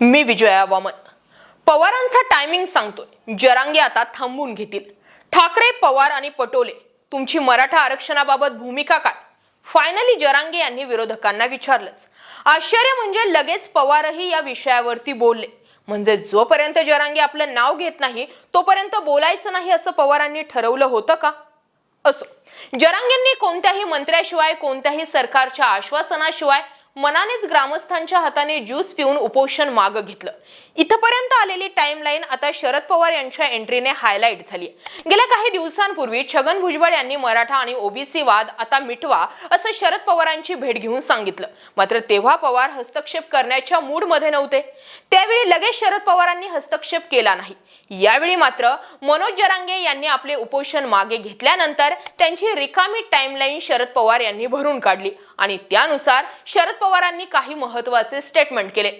मी विजया वामन पवारांचा टायमिंग सांगतोय. जरांगे आता थांबून घेतील. ठाकरे पवार आणि पटोले तुमची मराठा आरक्षणाबाबत भूमिका काय? फायनली जरांगे यांनी विरोधकांना विचारलंच. आश्चर्य म्हणजे लगेच पवारही या विषयावरती बोलले. म्हणजे जोपर्यंत जरांगे आपलं नाव घेत नाही तोपर्यंत बोलायचं नाही असं पवारांनी ठरवलं होतं का? असो. जरांगेंनी कोणत्याही मंत्र्याशिवाय कोणत्याही सरकारच्या आश्वासनाशिवाय मनानेच ग्रामस्थांच्या हाताने ज्यूस पिऊन उपोषण माग घेतलं. इथपर्यंत आलेली टाइमलाईन आता शरद पवार यांच्या एंट्रीने हायलाईट झाली. गेल्या काही दिवसांपूर्वी छगन भुजबळ यांनी मराठा आणि ओबीसी वाद आता मिटवा असं शरद पवारांची भेट घेऊन सांगितलं. मात्र तेव्हा पवार हस्तक्षेप करण्याच्या मूडमध्ये नव्हते. त्यावेळी लगेच शरद पवारांनी हस्तक्षेप केला नाही. यावेळी मात्र मनोज जरांगे यांनी आपले उपोषण मागे घेतल्यानंतर त्यांची रिकामी टाइमलाईन शरद पवार यांनी भरून काढली. आणि त्यानुसार शरद पवारांनी काही महत्त्वाचे स्टेटमेंट केले.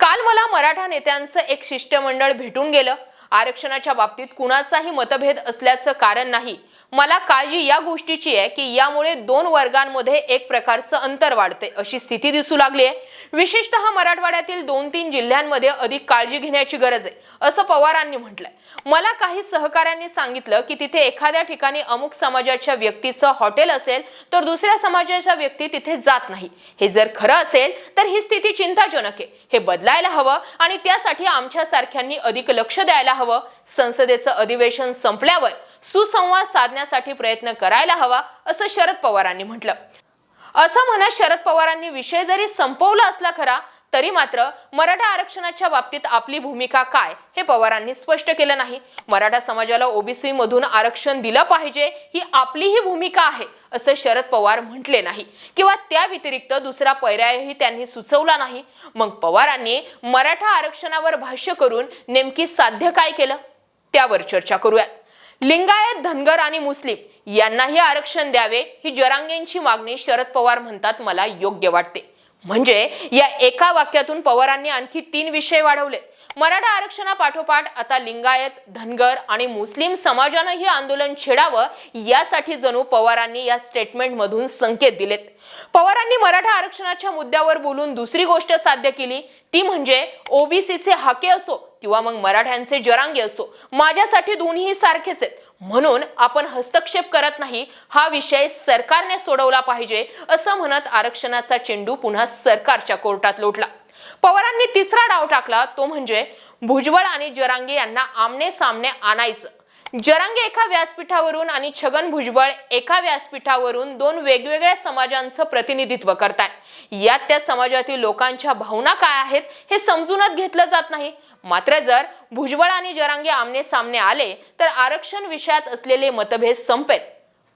काल मला मराठा नेत्यांचं एक शिष्टमंडळ भेटून गेलं. आरक्षणाच्या बाबतीत कुणाचाही मतभेद असल्याचं कारण नाही. मला काळजी या गोष्टीची आहे की यामुळे दोन वर्गांमध्ये एक प्रकारचं अंतर वाढते अशी स्थिती दिसू लागली आहे. विशेषतः मराठवाड्यातील दोन तीन जिल्ह्यांमध्ये अधिक काळजी घेण्याची गरज आहे असं पवारांनी म्हटलंय. मला काही सहकाऱ्यांनी सांगितलं की तिथे एखाद्या ठिकाणी अमुक समाजाच्या व्यक्तीचं हॉटेल असेल तर दुसऱ्या समाजाच्या व्यक्ती तिथे जात नाही. हे जर खरं असेल तर ही स्थिती चिंताजनक आहे. हे बदलायला हवं आणि त्यासाठी आमच्या सारख्यांनी अधिक लक्ष द्यायला हवं. संसदेचं अधिवेशन संपल्यावर सुसंवाद साधण्यासाठी प्रयत्न करायला हवा असं शरद पवारांनी म्हटलं. असं म्हणत शरद पवारांनी विषय जरी संपवला असला खरा तरी मात्र मराठा आरक्षणाच्या बाबतीत आपली भूमिका काय हे पवारांनी स्पष्ट केलं नाही. मराठा समाजाला ओबीसी मधून आरक्षण दिलं पाहिजे ही आपलीही भूमिका आहे असं शरद पवार म्हटले नाही. किंवा त्या व्यतिरिक्त दुसरा पर्यायही त्यांनी सुचवला नाही. मग पवारांनी मराठा आरक्षणावर भाष्य करून नेमकी साध्य काय केलं? त्यावर चर्चा करूयात. लिंगायत धनगर आणि मुस्लिम यांनाही आरक्षण द्यावे ही जरांगेंची मागणी शरद पवार म्हणतात मला योग्य वाटते. म्हणजे या एका वाक्यातून पवारांनी आणखी तीन विषय वाढवले. मराठा आरक्षणापाठोपाठ आता लिंगायत धनगर आणि मुस्लिम समाजानं हे आंदोलन छेडावं यासाठी जणू पवारांनी या स्टेटमेंटमधून संकेत दिलेत. पवारांनी मराठा आरक्षणाच्या मुद्द्यावर बोलून दुसरी गोष्ट साध्य केली. ती म्हणजे ओबीसीचे हाके असो किंवा मग मराठ्यांचे जरांगे असो माझ्यासाठी दोन्ही सारखेच आहेत. म्हणून आपण हस्तक्षेप करत नाही हा विषय सरकारने सोडवला पाहिजे असं म्हणत आरक्षणाचा चेंडू पुन्हा सरकारच्या कोर्टात लोटला. पवारांनी तिसरा डाव टाकला तो म्हणजे भुजबळ आणि जरांगे यांना आमने सामने आणायचं. जरांगे एका व्यासपीठावरून आणि छगन भुजबळ एका व्यासपीठावरून दोन वेगवेगळ्या समाजांचं प्रतिनिधित्व करतायत. यात त्या समाजातील लोकांच्या भावना काय आहेत हे समजूनच घेतलं जात नाही. मात्र जर भुजबळ आणि जरांगे आमने सामने आले तर आरक्षण विषयात असलेले मतभेद संपेल.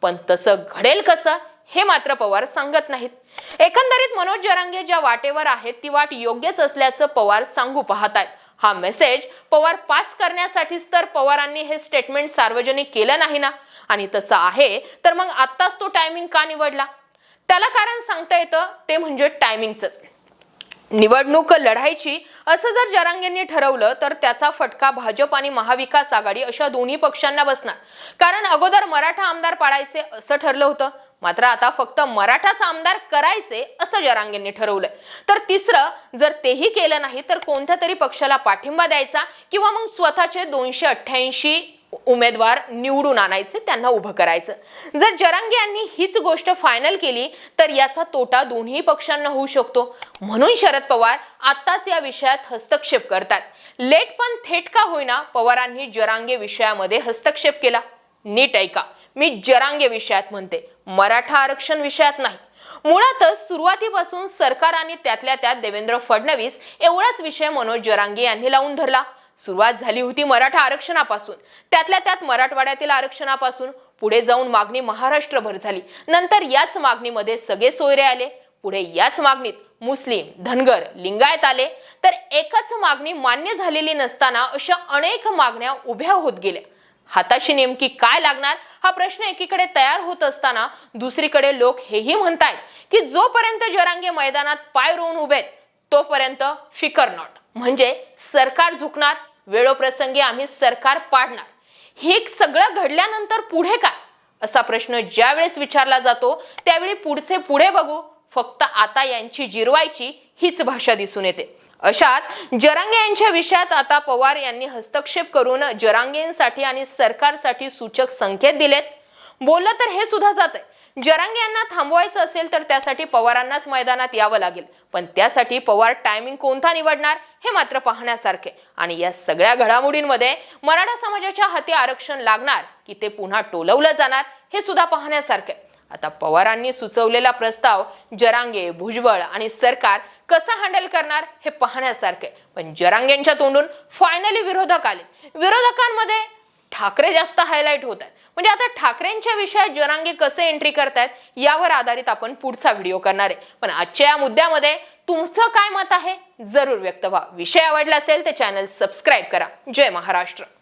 पण तसं घडेल कसं हे मात्र पवार सांगत नाहीत. एकंदरीत मनोज जरांगे ज्या वाटेवर आहेत ती वाट योग्यच असल्याचं पवार सांगू पाहत आहेत हा मेसेज पवार पास करण्यासाठीच तर पवारांनी हे स्टेटमेंट सार्वजनिक केलं नाही ना? आणि तसं आहे तर मग आत्ताच तो टायमिंग का निवडला? त्याला कारण सांगता येतं ते म्हणजे टायमिंगच निवडणूक लढायची असं जर जरांगेंनी ठरवलं तर त्याचा फटका भाजप आणि महाविकास आघाडी अशा दोन्ही पक्षांना बसणार. कारण अगोदर मराठा आमदार पाडायचे असं ठरलं होतं. मात्र आता फक्त मराठाच आमदार करायचे असं जरांगेंनी ठरवलंय. तर तिसरं जर तेही केलं नाही तर कोणत्या तरी पक्षाला पाठिंबा द्यायचा किंवा मग स्वतःचे दोनशे अठ्ठ्याऐंशी उमेदवार निवडून आणायचे त्यांना उभं करायचं. जर जरांगे यांनी हीच गोष्ट फायनल केली तर याचा तोटा दोन्ही पक्षांना होऊ शकतो. म्हणून शरद पवार आत्ताच या विषयात हस्तक्षेप करतात. लेट पण थेट का होईना पवारांनी जरांगे विषयामध्ये हस्तक्षेप केला. नीट ऐका. मी जरांगे विषयात म्हणते. मराठा आरक्षण विषयात नाही. मुळातच सुरुवातीपासून सरकार आणि त्यातल्या त्यात देवेंद्र फडणवीस एवढाच विषय मनोज जरांगे यांनी लावून धरला. सुरुवात झाली होती मराठा आरक्षणापासून. त्यातल्या त्यात मराठवाड्यातील आरक्षणापासून पुढे जाऊन मागणी महाराष्ट्रभर झाली. नंतर याच मागणीमध्ये सगळे सोयरे आले. पुढे याच मागणीत मुस्लिम धनगर लिंगायत आले. तर एकच मागणी मान्य झालेली नसताना अशा अनेक मागण्या उभ्या होत गेल्या. हाताशी नेमकी काय लागणार? हा प्रश्न एकीकडे तयार होत असताना दुसरीकडे लोक हेही म्हणतायत की जोपर्यंत जरांगे मैदानात पाय रोवून उभे आहेत, तोपर्यंत फिकर नॉट. म्हणजे सरकार झुकणार वेळोप्रसंगी आम्ही सरकार पाडणार. हे सगळं घडल्यानंतर पुढे काय? असा प्रश्न ज्यावेळेस विचारला जातो त्यावेळी पुढचे पुढे बघू. फक्त आता यांची जिरवायची हीच भाषा दिसून येते. अशात जरांगे यांच्या विषयात आता पवार यांनी हस्तक्षेप करून जरांगेंसाठी आणि सरकारसाठी सूचक संकेत दिलेत. बोललं तर हे सुद्धा जात आहे जरांगे यांना थांबवायचं असेल तर त्यासाठी पवारांनाच मैदानात यावं लागेल. पण त्यासाठी पवार टायमिंग कोणता निवडणार हे मात्र पाहण्यासारखे. आणि या सगळ्या घडामोडींमध्ये मराठा समाजाच्या हाती आरक्षण लागणार की ते पुन्हा टोलवलं जाणार हे सुद्धा पाहण्यासारखे. आता पवारांनी सुचवलेला प्रस्ताव जरांगे भुजबळ आणि सरकार कसं हँडल करणार हे पाहण्यासारखे पण जरांगेंच्या तोंडून फायनली विरोधक आले. विरोधकांमध्ये ठाकरे जास्त हायलाईट होत आहेत. म्हणजे आता ठाकरेंच्या विषयात जरांगे कसे एंट्री करतायत यावर आधारित आपण पुढचा व्हिडिओ करणार आहे. पण आजच्या या मुद्द्यामध्ये तुमचं काय मत आहे? जरूर व्यक्त व्हा. विषय आवडला असेल तर चॅनल सबस्क्राईब करा. जय महाराष्ट्र.